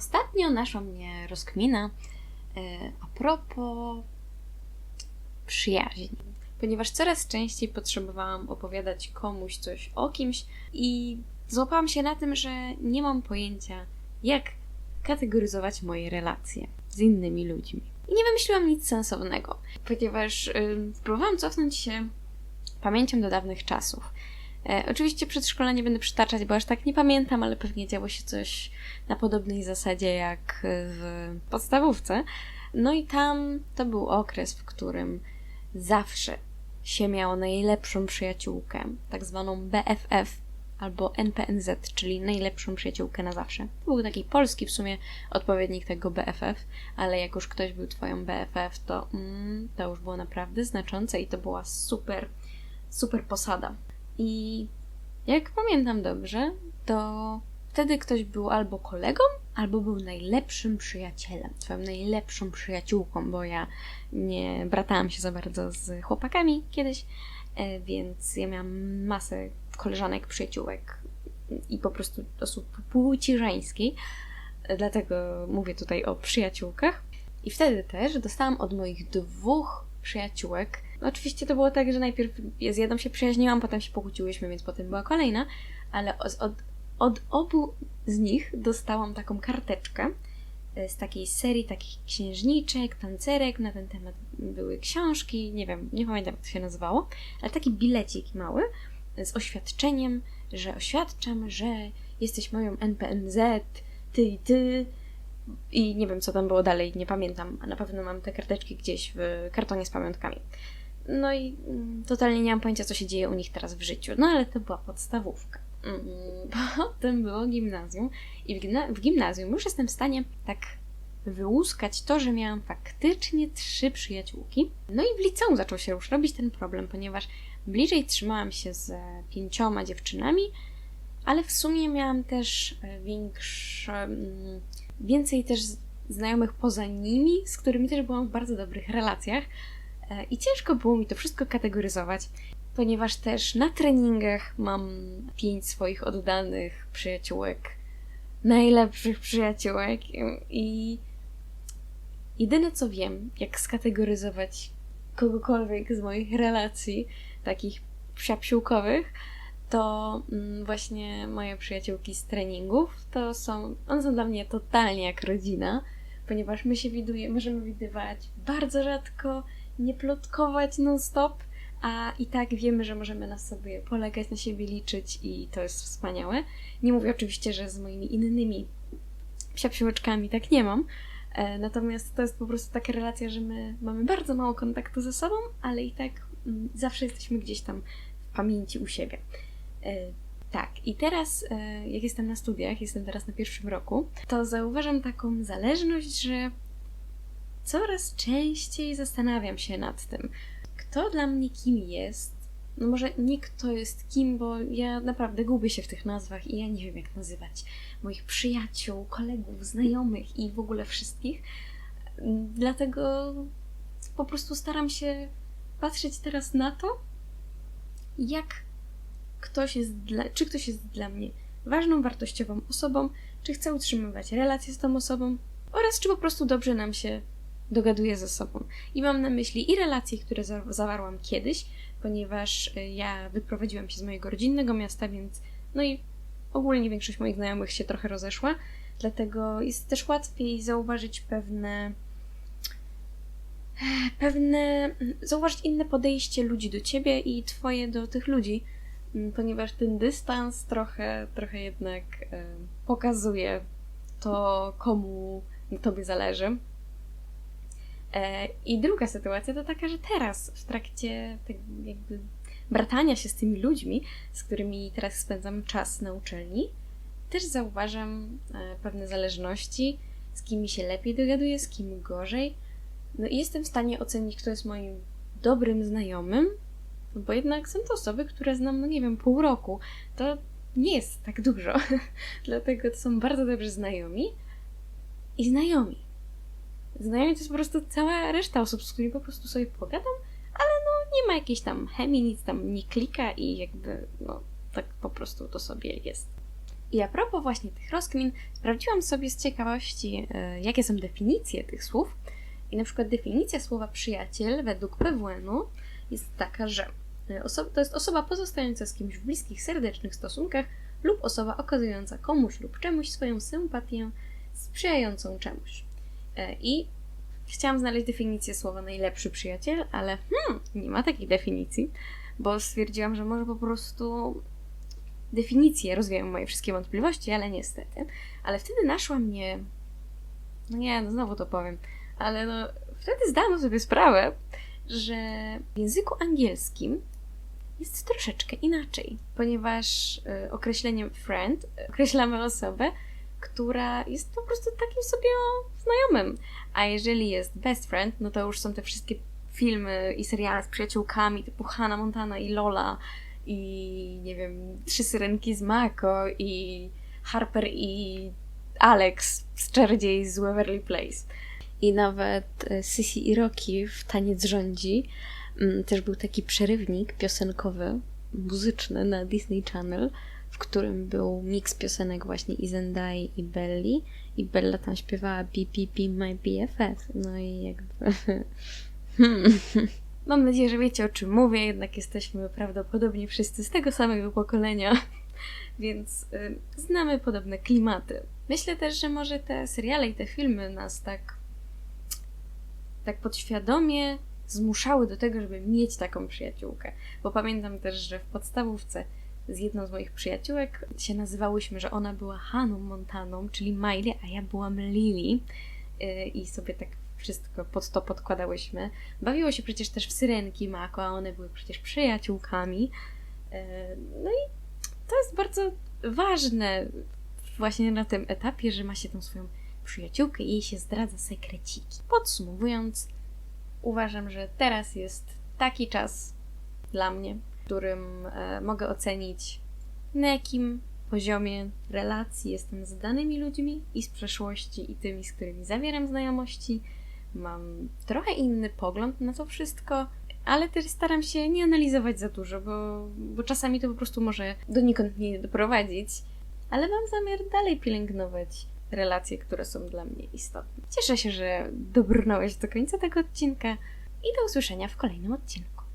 Ostatnio naszła mnie rozkmina e, a propos przyjaźni. Ponieważ coraz częściej potrzebowałam opowiadać komuś coś o kimś i złapałam się na tym, że nie mam pojęcia, jak kategoryzować moje relacje z innymi ludźmi. I nie wymyśliłam nic sensownego, ponieważ yy, próbowałam cofnąć się pamięcią do dawnych czasów. E, oczywiście przedszkola nie będę przytaczać, bo aż tak nie pamiętam, ale pewnie działo się coś na podobnej zasadzie jak w podstawówce. No i tam to był okres, w którym zawsze się miało najlepszą przyjaciółkę, tak zwaną BFF albo NPNZ, czyli najlepszą przyjaciółkę na zawsze. To był taki polski w sumie odpowiednik tego BFF, ale jak już ktoś był twoją BFF, to mm, to już było naprawdę znaczące i to była super, super posada. I jak pamiętam dobrze, to wtedy ktoś był albo kolegą, albo był najlepszym przyjacielem, twoją najlepszą przyjaciółką, bo ja nie bratałam się za bardzo z chłopakami kiedyś, e, więc ja miałam masę koleżanek, przyjaciółek i po prostu osób płci żeńskiej, dlatego mówię tutaj o przyjaciółkach. I wtedy też dostałam od moich dwóch przyjaciółek. No oczywiście to było tak, że najpierw z jedną się przyjaźniłam, potem się pokłóciłyśmy, więc potem była kolejna, ale od, od obu z nich dostałam taką karteczkę e, z takiej serii takich księżniczek, tancerek, na ten temat były książki, nie wiem, nie pamiętam jak to się nazywało, ale taki bilecik mały z oświadczeniem, że oświadczam, że jesteś moją NPNZ, ty i ty, i nie wiem, co tam było dalej, nie pamiętam, a na pewno mam te karteczki gdzieś w kartonie z pamiątkami. No i mm, totalnie nie mam pojęcia, co się dzieje u nich teraz w życiu. No ale to była podstawówka. Mm, potem było gimnazjum i w, gimna- w gimnazjum już jestem w stanie tak wyłuskać to, że miałam faktycznie trzy przyjaciółki. No i w liceum zaczął się już robić ten problem, ponieważ bliżej trzymałam się z pięcioma dziewczynami, ale w sumie miałam też e, większe, mm, więcej też znajomych poza nimi, z którymi też byłam w bardzo dobrych relacjach. E, I ciężko było mi to wszystko kategoryzować, ponieważ też na treningach mam pięć swoich oddanych przyjaciółek, najlepszych przyjaciółek. I jedyne co wiem, jak skategoryzować kogokolwiek z moich relacji, takich psiapsiłkowych, to mm, właśnie moje przyjaciółki z treningów, to są, one są dla mnie totalnie jak rodzina, ponieważ my się widuje, możemy widywać bardzo rzadko, nie plotkować non-stop, a i tak wiemy, że możemy na sobie polegać, na siebie liczyć i to jest wspaniałe. Nie mówię oczywiście, że z moimi innymi psiapsiłeczkami tak nie mam, e, natomiast to jest po prostu taka relacja, że my mamy bardzo mało kontaktu ze sobą, ale i tak mm, zawsze jesteśmy gdzieś tam w pamięci u siebie. E, tak, i teraz, e, jak jestem na studiach, jestem teraz na pierwszym roku, to zauważam taką zależność, że coraz częściej zastanawiam się nad tym, kto dla mnie kim jest. No może nie kto jest kim, bo ja naprawdę gubię się w tych nazwach i ja nie wiem, jak nazywać moich przyjaciół, kolegów, znajomych i w ogóle wszystkich. Dlatego po prostu staram się patrzeć teraz na to, jak ktoś jest dla, czy ktoś jest dla mnie ważną, wartościową osobą, czy chcę utrzymywać relacje z tą osobą oraz czy po prostu dobrze nam się dogaduje ze sobą. I mam na myśli i relacje, które za zawarłam kiedyś, ponieważ y, ja wyprowadziłam się z mojego rodzinnego miasta, więc no i ogólnie większość moich znajomych się trochę rozeszła, dlatego jest też łatwiej zauważyć pewne pewne zauważyć inne podejście ludzi do ciebie i twoje do tych ludzi, mm, ponieważ ten dystans trochę, trochę jednak e, pokazuje to, komu tobie zależy. E, I druga sytuacja to taka, że teraz w trakcie tak jakby bratania się z tymi ludźmi, z którymi teraz spędzam czas na uczelni, też zauważam e, pewne zależności, z kim mi się lepiej dogaduję, z kim gorzej. No i jestem w stanie ocenić, kto jest moim dobrym znajomym, no bo jednak są to osoby, które znam, no nie wiem, pół roku. To nie jest tak dużo. Dlatego to są bardzo dobrzy znajomi i znajomi. Znajomi to jest po prostu cała reszta osób, z którymi po prostu sobie pogadam, ale no nie ma jakiejś tam chemii, nic tam nie klika i jakby no tak po prostu to sobie jest. I a propos właśnie tych rozkmin, sprawdziłam sobie z ciekawości, e, jakie są definicje tych słów. I na przykład definicja słowa przyjaciel według PWN-u jest taka, że e, to jest osoba pozostająca z kimś w bliskich, serdecznych stosunkach lub osoba okazująca komuś lub czemuś swoją sympatię sprzyjającą czemuś. E, I chciałam znaleźć definicję słowa najlepszy przyjaciel, ale hmm, nie ma takiej definicji, bo stwierdziłam, że może po prostu definicje rozwijają moje wszystkie wątpliwości, ale niestety. Ale wtedy naszła mnie. No nie, no znowu to powiem, ale no wtedy zdałam sobie sprawę, że w języku angielskim jest troszeczkę inaczej, ponieważ y, określeniem friend określamy osobę, która jest po prostu takim sobie znajomym. A jeżeli jest best friend, no to już są te wszystkie filmy i seriale z przyjaciółkami typu Hannah Montana i Lola i nie wiem, Trzy Syrenki z Mako i Harper i Alex z Czarodziej z Waverly Place. I nawet e, Sissy i Rocky w Taniec rządzi mm, też był taki przerywnik piosenkowy, muzyczny na Disney Channel, którym był miks piosenek właśnie i Zendai i Belli i Bella tam śpiewała BPP My BFF. No i jakby... Hmm. Mam nadzieję, że wiecie o czym mówię, jednak jesteśmy prawdopodobnie wszyscy z tego samego pokolenia, więc y, znamy podobne klimaty. Myślę też, że może te seriale i te filmy nas tak tak podświadomie zmuszały do tego, żeby mieć taką przyjaciółkę. Bo pamiętam też, że w podstawówce z jedną z moich przyjaciółek się nazywałyśmy, że ona była Haną Montaną, czyli Miley, a ja byłam Lily. Y, I sobie tak wszystko pod to podkładałyśmy. Bawiło się przecież też w Syrenki Mako, a one były przecież przyjaciółkami. Y, no i to jest bardzo ważne właśnie na tym etapie, że ma się tą swoją przyjaciółkę i jej się zdradza sekreciki. Podsumowując, uważam, że teraz jest taki czas dla mnie, którym e, mogę ocenić, na jakim poziomie relacji jestem z danymi ludźmi i z przeszłości, i tymi, z którymi zawieram znajomości. Mam trochę inny pogląd na to wszystko, ale też staram się nie analizować za dużo, bo, bo czasami to po prostu może donikąd nie doprowadzić. Ale mam zamiar dalej pielęgnować relacje, które są dla mnie istotne. Cieszę się, że dobrnąłeś do końca tego odcinka i do usłyszenia w kolejnym odcinku.